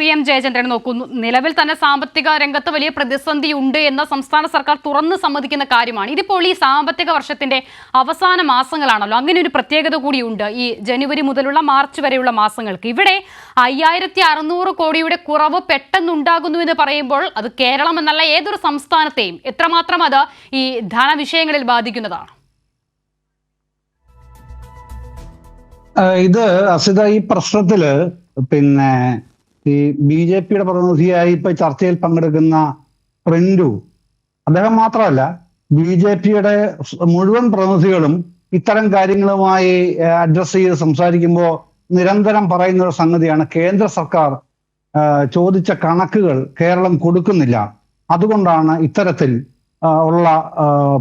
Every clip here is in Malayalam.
പി എം ജയചന്ദ്രൻ നോക്കുന്നു. നിലവിൽ തന്നെ സാമ്പത്തിക രംഗത്ത് വലിയ പ്രതിസന്ധി ഉണ്ട് എന്ന സംസ്ഥാന സർക്കാർ തുറന്ന് സമ്മതിക്കുന്ന കാര്യമാണ്. ഇതിപ്പോൾ ഈ സാമ്പത്തിക വർഷത്തിന്റെ അവസാന മാസങ്ങളാണല്ലോ. അങ്ങനെ ഒരു പ്രത്യേകത കൂടിയുണ്ട് ഈ ജനുവരി മുതലുള്ള മാർച്ച് വരെയുള്ള മാസങ്ങൾക്ക്. ഇവിടെ അയ്യായിരത്തി അറുന്നൂറ് കോടിയുടെ കുറവ് പെട്ടെന്നുണ്ടാകുന്നു എന്ന് പറയുമ്പോൾ അത് കേരളം എന്നല്ല ഏതൊരു സംസ്ഥാനത്തെയും എത്രമാത്രം അത് ഈ ധനവിഷയങ്ങളിൽ ബാധിക്കുന്നതാണ്. ഇത് അസിത ഈ പ്രശ്നത്തിൽ പിന്നെ ഈ ബി ജെ പിയുടെ പ്രതിനിധിയായി ഇപ്പൊ ചർച്ചയിൽ പങ്കെടുക്കുന്ന പ്രിന്റു. അദ്ദേഹം മാത്രമല്ല ബി ജെ പിയുടെ മുഴുവൻ പ്രതിനിധികളും ഇത്തരം കാര്യങ്ങളുമായി അഡ്രസ് ചെയ്ത് സംസാരിക്കുമ്പോൾ നിരന്തരം പറയുന്ന ഒരു സംഗതിയാണ് കേന്ദ്ര സർക്കാർ ചോദിച്ച കണക്കുകൾ കേരളം കൊടുക്കുന്നില്ല. അതുകൊണ്ടാണ് ഇത്തരത്തിൽ ഉള്ള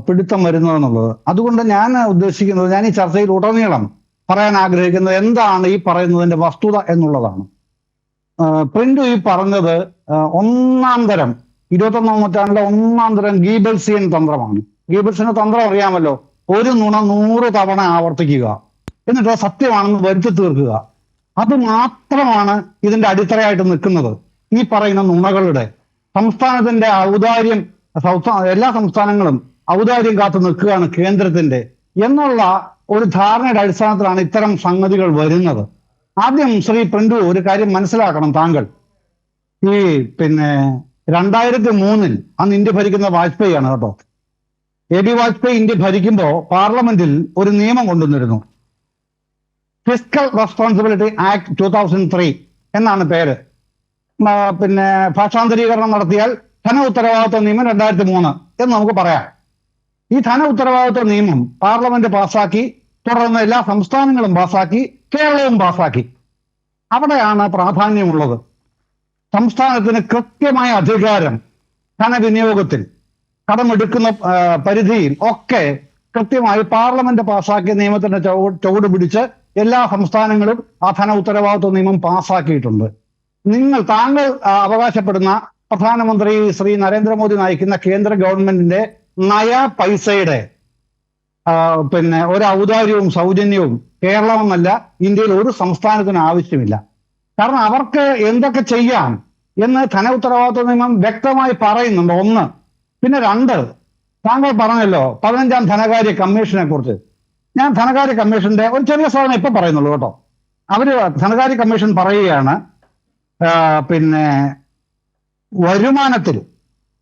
പിടുത്തം വരുന്നതെന്നുള്ളത് അതുകൊണ്ട് ഞാൻ ഉദ്ദേശിക്കുന്നത് ഞാൻ ഈ ചർച്ചയിൽ ഉടനീളം പറയാൻ ആഗ്രഹിക്കുന്നത് എന്താണ് ഈ പറയുന്നതിന്റെ വസ്തുത എന്നുള്ളതാണ്. പ്രിന്റു ഈ പറഞ്ഞത് ഒന്നാം തരം ഇരുപത്തൊന്നാം നൂറ്റാണ്ടിലെ ഒന്നാം തരം ഗീബൽസിയൻ തന്ത്രമാണ്. ഗീബൽസിന്റെ തന്ത്രം അറിയാമല്ലോ? ഒരു നുണ നൂറ് തവണ ആവർത്തിക്കുക. എന്നിട്ട് സത്യമാണെന്ന് വരുത്തി തീർക്കുക. അത് മാത്രമാണ് ഇതിന്റെ അടിത്തറയായിട്ട് നിൽക്കുന്നത്. ഈ പറയുന്ന നുണകളുടെ സംസ്ഥാനത്തിന്റെ ഔദാര്യം എല്ലാ സംസ്ഥാനങ്ങളും ഔദാര്യം കാത്തു നിൽക്കുകയാണ് കേന്ദ്രത്തിന്റെ എന്നുള്ള ഒരു ധാരണയുടെ അടിസ്ഥാനത്തിലാണ് ഇത്തരം സംഗതികൾ വരുന്നത്. ആദ്യം ശ്രീ പ്രിന്റു ഒരു കാര്യം മനസ്സിലാക്കണം താങ്കൾ. ഈ പിന്നെ രണ്ടായിരത്തി മൂന്നിൽ അന്ന് ഇന്ത്യ ഭരിക്കുന്ന വാജ്പേയിയാണ് കേട്ടോ. എ ബി വാജ്പേയി ഇന്ത്യ ഭരിക്കുമ്പോൾ പാർലമെന്റിൽ ഒരു നിയമം കൊണ്ടുവന്നിരുന്നു. Fiscal responsibility act two thousand three എന്നാണ് പേര്. പിന്നെ ഭാഷാന്തരീകരണം നടത്തിയാൽ ധന ഉത്തരവാദിത്വ നിയമം രണ്ടായിരത്തി മൂന്ന് എന്ന് നമുക്ക് പറയാം. ഈ ധന ഉത്തരവാദിത്വ നിയമം പാർലമെന്റ് പാസാക്കി തുടർന്ന് എല്ലാ സംസ്ഥാനങ്ങളും പാസാക്കി കേരളവും പാസാക്കി. അവിടെയാണ് പ്രാധാന്യമുള്ളത്. സംസ്ഥാനത്തിന് കൃത്യമായ അധികാരം ധനവിനിയോഗത്തിൽ കടമെടുക്കുന്ന പരിധിയിൽ ഒക്കെ കൃത്യമായി പാർലമെന്റ് പാസാക്കിയ നിയമത്തിന്റെ ചുവ- ചുവട് പിടിച്ച് എല്ലാ സംസ്ഥാനങ്ങളും ആ ധന ഉത്തരവാദിത്വ നിയമം പാസാക്കിയിട്ടുണ്ട്. നിങ്ങൾ താങ്കൾ അവകാശപ്പെടുന്ന പ്രധാനമന്ത്രി ശ്രീ നരേന്ദ്രമോദി നയിക്കുന്ന കേന്ദ്ര ഗവൺമെന്റിന്റെ നയ പൈസയുടെ പിന്നെ ഒരു ഔദാര്യവും സൗജന്യവും കേരളമെന്നല്ല ഇന്ത്യയിൽ ഒരു സംസ്ഥാനത്തിന് ആവശ്യമില്ല. കാരണം അവർക്ക് എന്തൊക്കെ ചെയ്യാം എന്ന് ധന ഉത്തരവാദിത്വ നിയമം വ്യക്തമായി പറയുന്നുണ്ട്. ഒന്ന്. പിന്നെ രണ്ട് താങ്കൾ പറഞ്ഞല്ലോ പതിനഞ്ചാം ധനകാര്യ കമ്മീഷനെ കുറിച്ച്. ഞാൻ ധനകാര്യ കമ്മീഷന്റെ ഒരു ചെറിയ സാധനം ഇപ്പൊ പറയുന്നുള്ളൂ കേട്ടോ. അവർ ധനകാര്യ കമ്മീഷൻ പറയുകയാണ് പിന്നെ വരുമാനത്തിൽ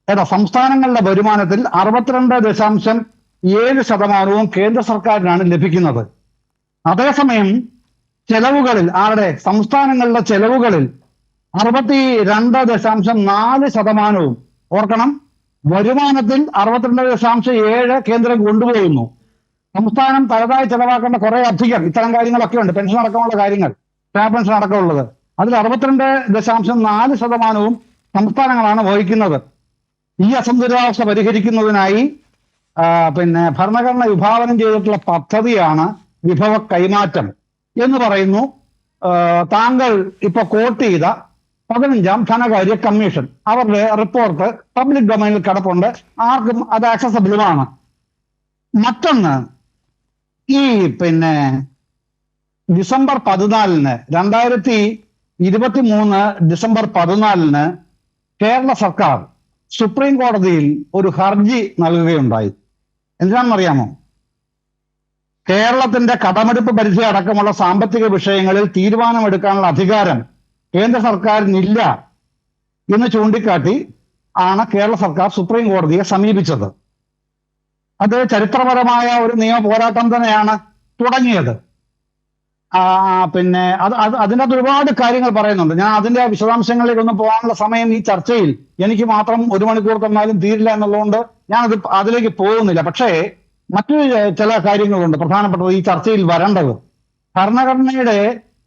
ഏതാ സംസ്ഥാനങ്ങളുടെ വരുമാനത്തിൽ അറുപത്തിരണ്ട് ദശാംശം ഏഴ് ശതമാനവും കേന്ദ്ര സർക്കാരിനാണ് ലഭിക്കുന്നത്. അതേസമയം ചെലവുകളിൽ ആരുടെ? സംസ്ഥാനങ്ങളുടെ ചെലവുകളിൽ അറുപത്തി രണ്ട് ദശാംശം നാല് ശതമാനവും ഓർക്കണം വരുമാനത്തിൽ അറുപത്തിരണ്ട് ദശാംശം ഏഴ് കേന്ദ്രം കൊണ്ടുപോകുന്നു. സംസ്ഥാനം തലതായി ചെലവാക്കേണ്ട കുറെ അധികം ഇത്തരം കാര്യങ്ങളൊക്കെ ഉണ്ട് പെൻഷൻ അടക്കമുള്ള കാര്യങ്ങൾ സ്റ്റാ പെൻഷൻ അടക്കമുള്ളത്. അതിൽ അറുപത്തിരണ്ട് ദശാംശം നാല് ശതമാനവും സംസ്ഥാനങ്ങളാണ് വഹിക്കുന്നത്. ഈ അസന്തുലിതാവസ്ഥ പരിഹരിക്കുന്നതിനായി പിന്നെ ഭരണഘടന വിഭാവനം ചെയ്തിട്ടുള്ള പദ്ധതിയാണ് വിഭവ കൈമാറ്റം എന്ന് പറയുന്നു. താങ്കൾ ഇപ്പൊ കോട്ട് ചെയ്ത പതിനഞ്ചാം ധനകാര്യ കമ്മീഷൻ അവരുടെ റിപ്പോർട്ട് പബ്ലിക് ഡൊമൈനിൽ കിടപ്പുണ്ട്. ആർക്കും അത് ആക്സസബിളുമാണ് മറ്റൊന്ന് ഈ പിന്നെ ഡിസംബർ പതിനാലിന് രണ്ടായിരത്തി ഇരുപത്തി മൂന്ന് ഡിസംബർ പതിനാലിന് കേരള സർക്കാർ സുപ്രീം കോടതിയിൽ ഒരു ഹർജി നൽകുകയുണ്ടായി. എന്തിനാണെന്നറിയാമോ? കേരളത്തിന്റെ കടമെടുപ്പ് പരിധി അടക്കമുള്ള സാമ്പത്തിക വിഷയങ്ങളിൽ തീരുമാനമെടുക്കാനുള്ള അധികാരം കേന്ദ്ര സർക്കാരിനില്ല എന്ന് ചൂണ്ടിക്കാട്ടി ആണ് കേരള സർക്കാർ സുപ്രീം കോടതിയെ സമീപിച്ചത്. അത് ചരിത്രപരമായ ഒരു നിയമ പോരാട്ടം തന്നെയാണ് തുടങ്ങിയത്. പിന്നെ അത് അത് അതിനകത്ത് ഒരുപാട് കാര്യങ്ങൾ പറയുന്നുണ്ട്. ഞാൻ അതിന്റെ വിശദാംശങ്ങളിലേക്കൊന്നും പോകാനുള്ള സമയം ഈ ചർച്ചയിൽ എനിക്ക് മാത്രം ഒരു മണിക്കൂർ തന്നാലും തീരില്ല എന്നുള്ളതുകൊണ്ട് ഞാൻ അത് അതിലേക്ക് പോകുന്നില്ല. പക്ഷേ മറ്റൊരു ചില കാര്യങ്ങളുണ്ട്. പ്രധാനപ്പെട്ടത് ഈ ചർച്ചയിൽ വരേണ്ടത്. ഭരണഘടനയുടെ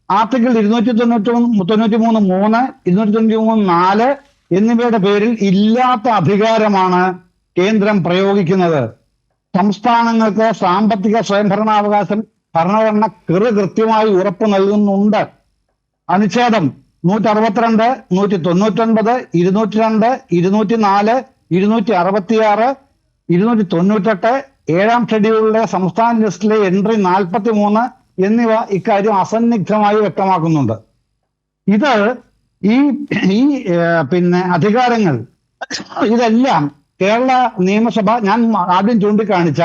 ആർട്ടിക്കിൾ ഇരുന്നൂറ്റി തൊണ്ണൂറ്റി തൊണ്ണൂറ്റി മൂന്ന് മൂന്ന് ഇരുന്നൂറ്റി തൊണ്ണൂറ്റി മൂന്ന് നാല് എന്നിവയുടെ പേരിൽ ഇല്ലാത്ത അധികാരമാണ് കേന്ദ്രം പ്രയോഗിക്കുന്നത്. സംസ്ഥാനങ്ങൾക്ക് സാമ്പത്തിക സ്വയംഭരണാവകാശം ഭരണഘടന കൃ കൃത്യമായി ഉറപ്പ് നൽകുന്നുണ്ട്. അനുച്ഛേദം നൂറ്റി അറുപത്തിരണ്ട് നൂറ്റി തൊണ്ണൂറ്റൊൻപത് ഇരുന്നൂറ്റി രണ്ട് ഇരുന്നൂറ്റി നാല് ഇരുന്നൂറ്റി അറുപത്തിയാറ് ഇരുന്നൂറ്റി തൊണ്ണൂറ്റെട്ട് ഏഴാം ഷെഡ്യൂളിലെ സംസ്ഥാന ലിസ്റ്റിലെ എൻട്രി നാൽപ്പത്തി മൂന്ന് എന്നിവ ഇക്കാര്യം അസന്നിഗ്ധമായി വ്യക്തമാക്കുന്നുണ്ട്. ഇത് ഈ ഈ പിന്നെ അധികാരങ്ങൾ ഇതെല്ലാം കേരള നിയമസഭ ഞാൻ ആദ്യം ചൂണ്ടിക്കാണിച്ച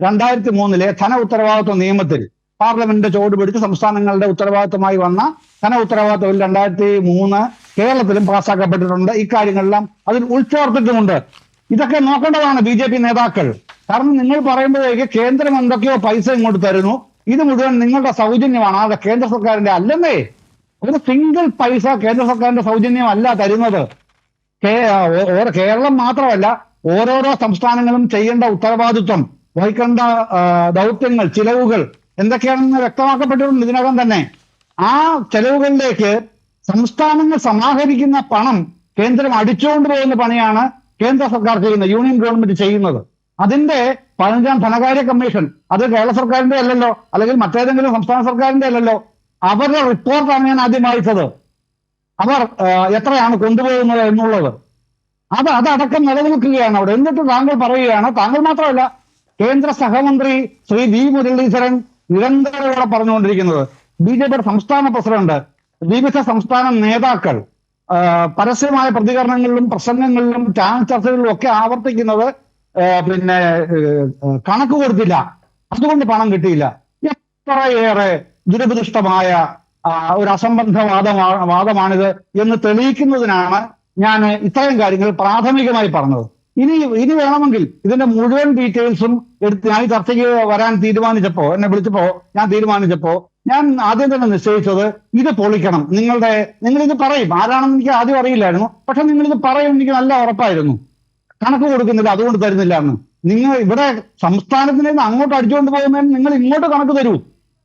രണ്ടായിരത്തി മൂന്നിലെ ധന ഉത്തരവാദിത്വ നിയമത്തിൽ പാർലമെന്റിന്റെ ചോട് പിടിച്ച് സംസ്ഥാനങ്ങളുടെ ഉത്തരവാദിത്തമായി വന്ന ധന ഉത്തരവാദിത്വ രണ്ടായിരത്തി മൂന്ന് കേരളത്തിലും പാസ്സാക്കപ്പെട്ടിട്ടുണ്ട് ഇക്കാര്യങ്ങളെല്ലാം അതിൽ ഉൾച്ചേർത്തിട്ടുമുണ്ട്. ഇതൊക്കെ നോക്കേണ്ടതാണ് ബി നേതാക്കൾ. കാരണം നിങ്ങൾ പറയുമ്പോഴേക്ക് കേന്ദ്രം എന്തൊക്കെയോ പൈസ ഇങ്ങോട്ട് തരുന്നു. ഇത് മുഴുവൻ നിങ്ങളുടെ സൗജന്യമാണ്. അത് കേന്ദ്ര സർക്കാരിന്റെ അല്ലെന്നേ. ഒരു സിംഗിൾ പൈസ കേന്ദ്ര സർക്കാരിന്റെ സൗജന്യമല്ല തരുന്നത്. കേരളം മാത്രമല്ല ഓരോരോ സംസ്ഥാനങ്ങളും ചെയ്യേണ്ട ഉത്തരവാദിത്വം വഹിക്കേണ്ട ദൗത്യങ്ങൾ ചിലവുകൾ എന്തൊക്കെയാണെന്ന് വ്യക്തമാക്കപ്പെട്ടിട്ടുണ്ട് ഇതിനകം തന്നെ. ആ ചെലവുകളിലേക്ക് സംസ്ഥാനങ്ങൾ സമാഹരിക്കുന്ന പണം കേന്ദ്രം അടിച്ചുകൊണ്ട് പോകുന്ന പണിയാണ് കേന്ദ്ര സർക്കാർ ചെയ്യുന്നത് യൂണിയൻ ഗവൺമെന്റ് ചെയ്യുന്നത്. അതിന്റെ പതിനഞ്ചാം ധനകാര്യ കമ്മീഷൻ അത് കേരള സർക്കാരിന്റെ അല്ലല്ലോ അല്ലെങ്കിൽ മറ്റേതെങ്കിലും സംസ്ഥാന സർക്കാരിന്റെ അല്ലല്ലോ അവരുടെ റിപ്പോർട്ടാണ് ഞാൻ ആദ്യം വായിച്ചത്. അവർ എത്രയാണ് കൊണ്ടുപോകുന്നത് എന്നുള്ളത്. അത് അതടക്കം നിലനിൽക്കുകയാണ് അവിടെ. എന്നിട്ട് താങ്കൾ പറയുകയാണ് താങ്കൾ മാത്രമല്ല കേന്ദ്ര സഹമന്ത്രി ശ്രീ വി മുരളീധരൻ നിരന്തരം ഇവിടെ പറഞ്ഞുകൊണ്ടിരിക്കുന്നത്. ബി ജെ പിയുടെ സംസ്ഥാന പ്രസിഡന്റ് വിവിധ സംസ്ഥാന നേതാക്കൾ പരസ്യമായ പ്രതികരണങ്ങളിലും പ്രസംഗങ്ങളിലും ചാനൽ ചർച്ചകളിലും ഒക്കെ ആവർത്തിക്കുന്നത് പിന്നെ കണക്ക് കൊടുത്തില്ല. അതുകൊണ്ട് പണം കിട്ടിയില്ല. എത്രയേറെ ദുരഭിദിഷ്ടമായ ഒരു അസംബന്ധ വാദമാ- വാദമാണിത് എന്ന് തെളിയിക്കുന്നതിനാണ് ഞാൻ ഇത്രയും കാര്യങ്ങൾ പ്രാഥമികമായി പറഞ്ഞത്. ഇനി ഇനി വേണമെങ്കിൽ ഇതിന്റെ മുഴുവൻ ഡീറ്റെയിൽസും എടുത്ത് ഞാൻ ഈ ചർച്ചയ്ക്ക് വരാൻ തീരുമാനിച്ചപ്പോ എന്നെ വിളിച്ചപ്പോ ഞാൻ തീരുമാനിച്ചപ്പോ ഞാൻ ആദ്യം തന്നെ നിശ്ചയിച്ചത് ഇത് പൊളിക്കണം. നിങ്ങളുടെ നിങ്ങൾ ഇത് പറയും. ആരാണെന്ന് എനിക്ക് ആദ്യം അറിയില്ലായിരുന്നു. പക്ഷെ നിങ്ങൾ ഇത് പറയും എനിക്ക് നല്ല ഉറപ്പായിരുന്നു. കണക്ക് കൊടുക്കുന്നില്ല അതുകൊണ്ട് തരുന്നില്ല എന്ന്. നിങ്ങൾ ഇവിടെ സംസ്ഥാനത്തിൽ നിന്ന് അങ്ങോട്ട് അടിച്ചുകൊണ്ട് പോകുന്നതിന് നിങ്ങൾ ഇങ്ങോട്ട് കണക്ക് തരൂ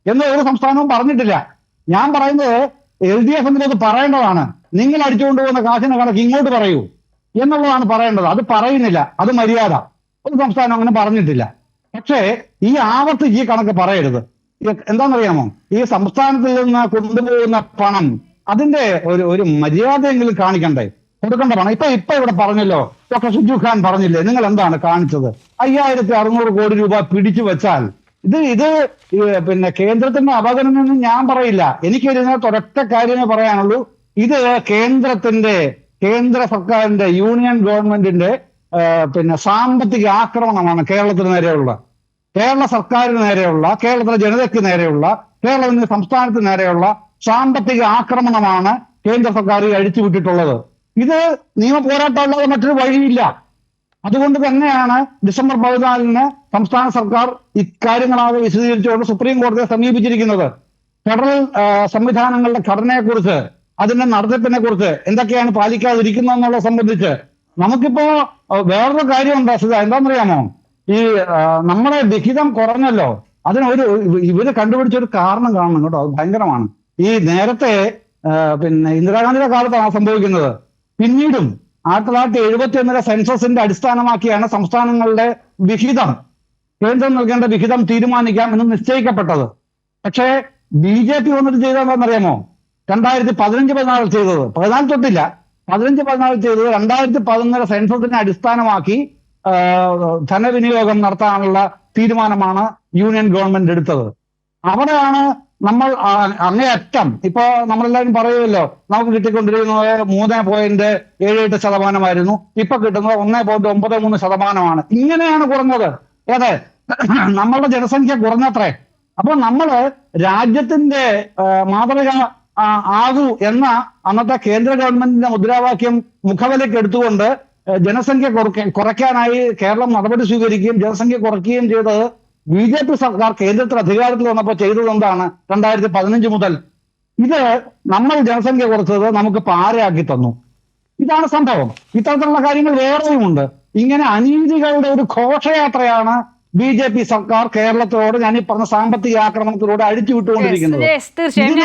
എന്ന് ഒരു സംസ്ഥാനവും പറഞ്ഞിട്ടില്ല. ഞാൻ പറയുന്നത് എൽ ഡി എഫ് എന്നത് പറയേണ്ടതാണ്. നിങ്ങൾ അടിച്ചുകൊണ്ട് പോകുന്ന കാശിന് കണക്ക് ഇങ്ങോട്ട് പറയൂ എന്നുള്ളതാണ് പറയേണ്ടത്. അത് പറയുന്നില്ല. അത് മര്യാദ. ഒരു സംസ്ഥാനം അങ്ങനെ പറഞ്ഞിട്ടില്ല. പക്ഷേ ഈ ആവർത്തി ഈ കണക്ക് പറയരുത്. എന്താണെന്നറിയാമോ? ഈ സംസ്ഥാനത്തിൽ നിന്ന് കൊണ്ടുപോകുന്ന പണം അതിന്റെ ഒരു ഒരു മര്യാദയെങ്കിലും കാണിക്കണ്ടേ? കൊടുക്കേണ്ട പണം ഇപ്പൊ ഇപ്പൊ ഇവിടെ പറഞ്ഞല്ലോ ഡോക്ടർ ഷിജു ഖാൻ പറഞ്ഞില്ലേ നിങ്ങൾ എന്താണ് കാണിച്ചത്? അയ്യായിരത്തി അറുന്നൂറ് കോടി രൂപ പിടിച്ചു വെച്ചാൽ ഇത് ഇത് പിന്നെ കേന്ദ്രത്തിന്റെ അവഗണന ഞാൻ പറയില്ല. എനിക്ക് ഇതിനകത്ത് ഒരൊറ്റ കാര്യമേ പറയാനുള്ളൂ. ഇത് കേന്ദ്രത്തിന്റെ കേന്ദ്ര സർക്കാരിന്റെ യൂണിയൻ ഗവൺമെന്റിന്റെ പിന്നെ സാമ്പത്തിക ആക്രമണമാണ് കേരളത്തിന് നേരെയുള്ള. കേരള സർക്കാരിന് നേരെയുള്ള കേരളത്തിലെ ജനതയ്ക്ക് നേരെയുള്ള കേരളത്തിന്റെ സംസ്ഥാനത്തിന് നേരെയുള്ള സാമ്പത്തിക ആക്രമണമാണ് കേന്ദ്ര സർക്കാർ അഴിച്ചുവിട്ടിട്ടുള്ളത്. ഇത് നിയമ പോരാട്ടമല്ലാതെ മറ്റൊരു വഴിയില്ല. അതുകൊണ്ട് തന്നെയാണ് ഡിസംബർ പതിനാലിന് സംസ്ഥാന സർക്കാർ ഇക്കാര്യങ്ങളാകെ വിശദീകരിച്ചുകൊണ്ട് സുപ്രീം കോടതിയെ സമീപിച്ചിരിക്കുന്നത്. ഫെഡറൽ സംവിധാനങ്ങളുടെ ഘടനയെക്കുറിച്ച് അതിന്റെ നടത്തിപ്പിനെ കുറിച്ച് എന്തൊക്കെയാണ് പാലിക്കാതിരിക്കുന്നത് എന്നുള്ളത് സംബന്ധിച്ച് നമുക്കിപ്പോ വേറൊരു കാര്യമുണ്ട് സുധ എന്താണെന്നറിയാമോ? ഈ നമ്മുടെ വിഹിതം കുറഞ്ഞല്ലോ. അതിനൊരു ഇവർ കണ്ടുപിടിച്ചൊരു കാരണം കാണണം കേട്ടോ. ഭയങ്കരമാണ്. ഈ നേരത്തെ പിന്നെ ഇന്ദിരാഗാന്ധിയുടെ കാലത്താണ് സംഭവിക്കുന്നത്. പിന്നീടും ആയിരത്തി തൊള്ളായിരത്തി എഴുപത്തി ഒന്നിലെ സെൻസസിന്റെ അടിസ്ഥാനമാക്കിയാണ് സംസ്ഥാനങ്ങളുടെ വിഹിതം. കേന്ദ്രം നൽകേണ്ട വിഹിതം തീരുമാനിക്കാം എന്ന് നിശ്ചയിക്കപ്പെട്ടത്. പക്ഷേ ബി ജെ പി വന്നിട്ട് ചെയ്തതെന്നറിയാമോ രണ്ടായിരത്തി പതിനഞ്ച് പതിനാറിൽ ചെയ്തത്. പതിനാല് തൊട്ടില്ല. പതിനഞ്ച് പതിനാറിൽ ചെയ്തത് രണ്ടായിരത്തി പതിനൊന്നിലെ സെൻസസിനെ അടിസ്ഥാനമാക്കി ധനവിനിയോഗം നടത്താനുള്ള തീരുമാനമാണ് യൂണിയൻ ഗവൺമെന്റ് എടുത്തത്. അവിടെയാണ് നമ്മൾ അങ്ങേയറ്റം. ഇപ്പൊ നമ്മളെല്ലാവരും പറയുമല്ലോ നമുക്ക് കിട്ടിക്കൊണ്ടിരിക്കുന്നത് മൂന്ന് പോയിന്റ് ഏഴ് എട്ട് ശതമാനമായിരുന്നു. ഇപ്പൊ കിട്ടുന്നത് ഒന്ന് പോയിന്റ് ഒമ്പത് മൂന്ന് ശതമാനമാണ്. ഇങ്ങനെയാണ് കുറഞ്ഞത്. ഏത്? നമ്മളുടെ ജനസംഖ്യ കുറഞ്ഞത്രേ. അപ്പൊ നമ്മൾ രാജ്യത്തിന്റെ മാതൃക ആകൂ എന്ന അന്നത്തെ കേന്ദ്ര ഗവൺമെന്റിന്റെ മുദ്രാവാക്യം മുഖവിലേക്ക് എടുത്തുകൊണ്ട് ജനസംഖ്യ കുറയ്ക്കാനായി കേരളം നടപടി സ്വീകരിക്കുകയും ജനസംഖ്യ കുറയ്ക്കുകയും ചെയ്തത് ബി ജെ പി സർക്കാർ കേന്ദ്രത്തിൽ അധികാരത്തിൽ വന്നപ്പോൾ ചെയ്തത് എന്താണ്? രണ്ടായിരത്തി പതിനഞ്ച് മുതൽ. ഇത് നമ്മൾ ജനസംഖ്യ കുറച്ചത് നമുക്ക് പാരയാക്കി തന്നു. ഇതാണ് സംഭവം. ഇത്തരത്തിലുള്ള കാര്യങ്ങൾ വേറെയുമുണ്ട്. ഇങ്ങനെ അനീതികളുടെ ഒരു ഘോഷയാത്രയാണ് ബി ജെ പി സർക്കാർ കേരളത്തോട് ഞാൻ ഈ പറഞ്ഞ സാമ്പത്തിക ആക്രമണത്തിലൂടെ അഴിച്ചുവിട്ടുകൊണ്ടിരിക്കുന്നത്. വിട്ടുകൊണ്ടിരിക്കുന്നത് തീർച്ചയായും